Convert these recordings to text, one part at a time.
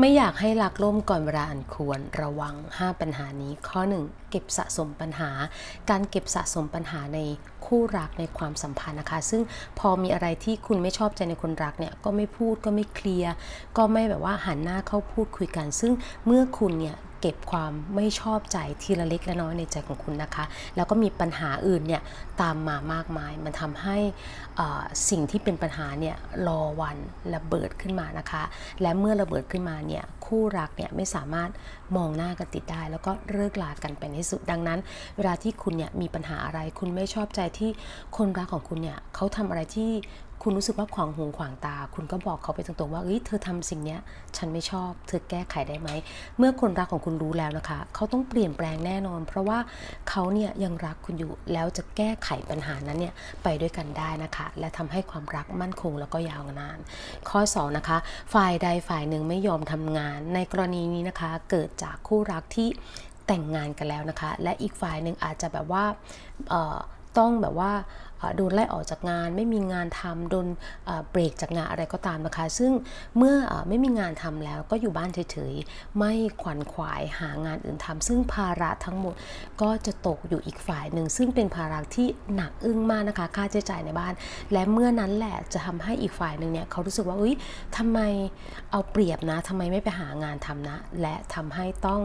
ไม่อยากให้รักล่มก่อนเวลาอันควรระวัง 5 ปัญหานี้ข้อ 1 เก็บสะสมปัญหา การเก็บสะสมปัญหาในคู่รักในความสัมพันธ์นะคะ ซึ่งพอมีอะไรที่คุณไม่ชอบใจในคนรักเนี่ยก็ไม่พูดก็ไม่เคลียร์ก็ไม่แบบว่าหันหน้าเข้าพูดคุยกัน ซึ่งเมื่อคุณเนี่ย เก็บความไม่ชอบใจทีละเล็กละน้อยในใจของคุณนะคะ แล้วก็มีปัญหาอื่นเนี่ยตามมามากมาย มันทำให้สิ่งที่เป็นปัญหาเนี่ยรอวันระเบิดขึ้นมานะคะ และเมื่อระเบิดขึ้นมาเนี่ย คู่รักเนี่ยไม่สามารถมองหน้ากันติดได้ แล้วก็เลิกลากันไปในที่สุดดังนั้น เวลาที่คุณเนี่ยมีปัญหาอะไร คุณไม่ชอบใจที่คนรักของคุณเนี่ยเขาทำอะไรที่คุณรู้สึกว่าขวางหูขวางตา คุณก็บอกเขาไปตรงๆว่าเอ้ยเธอทำสิ่งเนี้ยฉันไม่ชอบ เธอแก้ไขได้ไหม เมื่อคนรักของคุณรู้แล้วนะคะ เขาต้องเปลี่ยนแปลงแน่นอน เพราะว่าเขาเนี่ยยังรักคุณอยู่แล้วจะแก้ไขปัญหานั้นเนี่ยไปด้วยกันได้นะคะ และทำให้ความรักมั่นคงแล้วก็ยาวนาน ข้อ2นะคะ ฝ่ายใดฝ่ายหนึ่งไม่ยอมทำงานในกรณีนี้นะคะ เกิดจากคู่รักที่แต่งงานกันแล้วนะคะ และอีกฝ่ายหนึ่งอาจจะแบบว่าต้องแบบว่าโดนไล่ออกจากงาน ไม่มีงานทำโดนเบรกจากงานอะไรก็ตามนะคะ ซึ่งเมื่ออไม่มีงานทำแล้วก็อยู่บ้านเฉยๆ ไม่ขวัญขวายหางานอื่นทำซึ่งภาระทั้งหมดก็จะตกอยู่อีกฝ่ายหนึ่ง ซึ่งเป็นภาระที่หนักอึ้งมากนะคะ ค่าใช้จ่ายในบ้าน และเมื่อนั้นแหละจะทำให้อีกฝ่ายหนึ่งเนี่ยเขารู้สึกว่าเอ้ยทำไมเอาเปรียบนะทำไมไม่ไปหางานทำนะ และทำให้ต้อง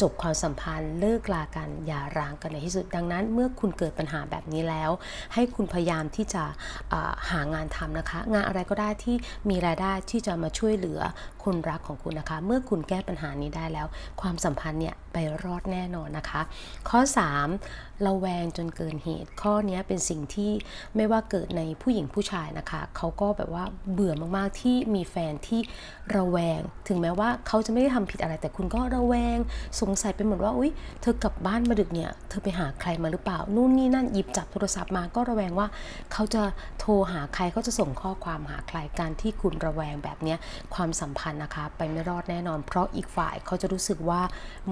จบความสัมพันธ์เลิกลากันอย่าร้างกันในที่สุด ดังนั้นเมื่อคุณเกิดปัญหาแบบนี้แล้ว ให้คุณพยายามที่จะหางานทำนะคะ งานอะไรก็ได้ที่มีรายได้ที่จะมาช่วยเหลือคนรักของคุณนะคะ เมื่อคุณแก้ปัญหานี้ได้แล้ว ความสัมพันธ์เนี่ยไปรอดแน่นอนนะคะ ข้อ 3 ระแวงจนเกินเหตุ ข้อนี้เป็นสิ่งที่ไม่ว่าเกิดในผู้หญิงผู้ชายนะคะ เขาก็แบบว่าเบื่อมากๆที่มีแฟนที่ระแวง ถึงแม้ว่าเขาจะไม่ได้ทำผิดอะไร แต่คุณก็ระแวงสงสัยไปหมดว่าอุ้ยเธอกลับบ้านมาดึกเนี่ยเธอไปหาใครมาหรือเปล่า นู่นนี่นั่นหยิบจับโทรศัพท์มาก็ระแวงว่า เขาจะโทรหาใครเขาจะส่งข้อความหาใครการที่คุณระแวงแบบนี้ความสัมพันธ์นะคะ ไปไม่รอดแน่นอน เพราะอีกฝ่ายเขาจะรู้สึกว่า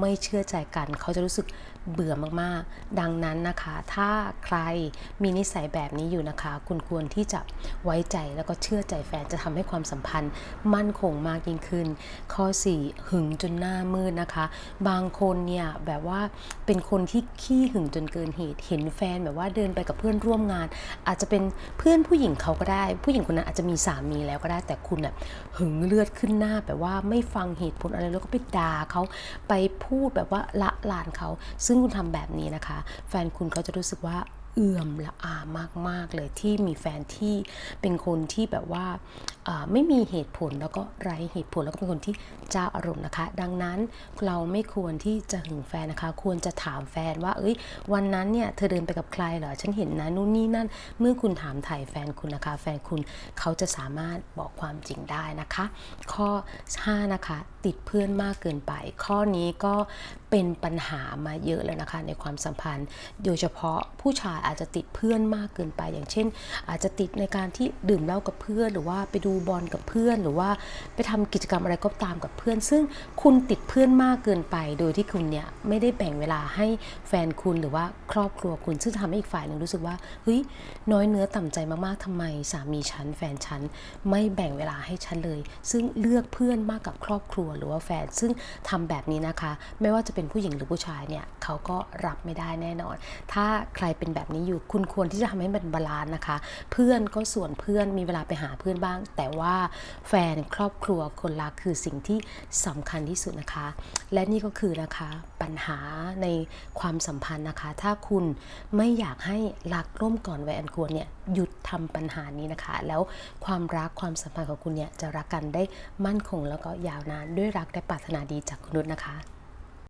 ไม่เชื่อใจกัน เขาจะรู้สึกเบื่อมากๆ ดังนั้นนะคะ ถ้าใครมีนิสัยแบบนี้อยู่นะคะ คุณควรที่จะไว้ใจแล้วก็เชื่อใจแฟนจะทำให้ความสัมพันธ์มั่นคงมากยิ่งขึ้น ข้อ 4 หึงจนหน้ามืดนะคะ บางคนเนี่ยแบบว่าเป็นคนที่ขี้หึงจนเกินเหตุ เห็นแฟนแบบว่าเดินไปกับเพื่อนร่วมงาน อาจจะเป็นเพื่อนผู้หญิงเขาก็ได้ ผู้หญิงคนนั้นอาจจะมีสามีแล้วก็ได้แต่คุณน่ะหึงเลือดขึ้นหน้าแบบว่าไม่ฟังเหตุผลอะไรแล้วก็ไปด่าเขาไปพูดแบบว่าละลานเขา ซึ่งคุณทำแบบนี้นะคะแฟนคุณเขาจะรู้สึกว่า เอื่อมละอามาก ๆ เลยที่มีแฟนที่เป็นคนที่แบบว่าไม่มีเหตุผลแล้วก็ไร้เหตุผลแล้วก็เป็นคนที่เจ้าอารมณ์นะคะ ดังนั้นเราไม่ควรที่จะหึงแฟนนะคะ ควรจะถามแฟนว่า เอ้ย วันนั้นเนี่ยเธอเดินไปกับใครเหรอฉันเห็นนะนู่นนี่นั่น เมื่อคุณถามถ่ายแฟนคุณนะคะ แฟนคุณเขาจะสามารถบอกความจริงได้นะคะ ข้อ 5 นะคะ ติดเพื่อนมากเกินไป ข้อนี้ก็เป็นปัญหามาเยอะแล้วนะคะ ในความสัมพันธ์ โดยเฉพาะผู้ชายอาจจะติดเพื่อนมากเกินไป อย่างเช่น อาจจะติดในการที่ดื่มเหล้ากับเพื่อน หรือว่าไปดูบอลกับเพื่อน หรือว่าไปทำกิจกรรมอะไรก็ตามกับเพื่อน ซึ่งคุณติดเพื่อนมากเกินไป โดยที่คุณเนี่ยไม่ได้แบ่งเวลาให้แฟนคุณหรือว่าครอบครัวคุณ ซึ่งทำให้อีกฝ่ายหนึ่งรู้สึกว่าเฮ้ยน้อยเนื้อต่ำใจมากๆทำไม สามีฉันแฟนฉันไม่แบ่งเวลาให้ฉันเลย ซึ่งเลือกเพื่อนมากกับครอบครัวหรือว่าแฟน ซึ่งทำแบบนี้นะคะ ไม่ว่าจะเป็นผู้หญิงหรือผู้ชายเนี่ยเขาก็รับไม่ได้แน่นอน ถ้าใครเป็นแบบนี้อยู่ คุณควรที่จะทำให้มันบาลานซ์นะคะ เพื่อนก็ส่วนเพื่อนมีเวลาไปหาเพื่อนบ้าง แต่ว่าแฟนครอบครัวคนรักคือสิ่งที่สำคัญที่สุดนะคะ และนี่ก็คือนะคะปัญหาในความสัมพันธ์นะคะ ถ้าคุณไม่อยากให้รักร่มก่อนวัยอันควรเนี่ยหยุดทำปัญหานี้นะคะ แล้วความรักความสัมพันธ์ของคุณเนี่ยจะรักกันได้มั่นคงแล้วก็ยาวนานด้วยรักและปรารถนาดีจากคุณนุชนะคะ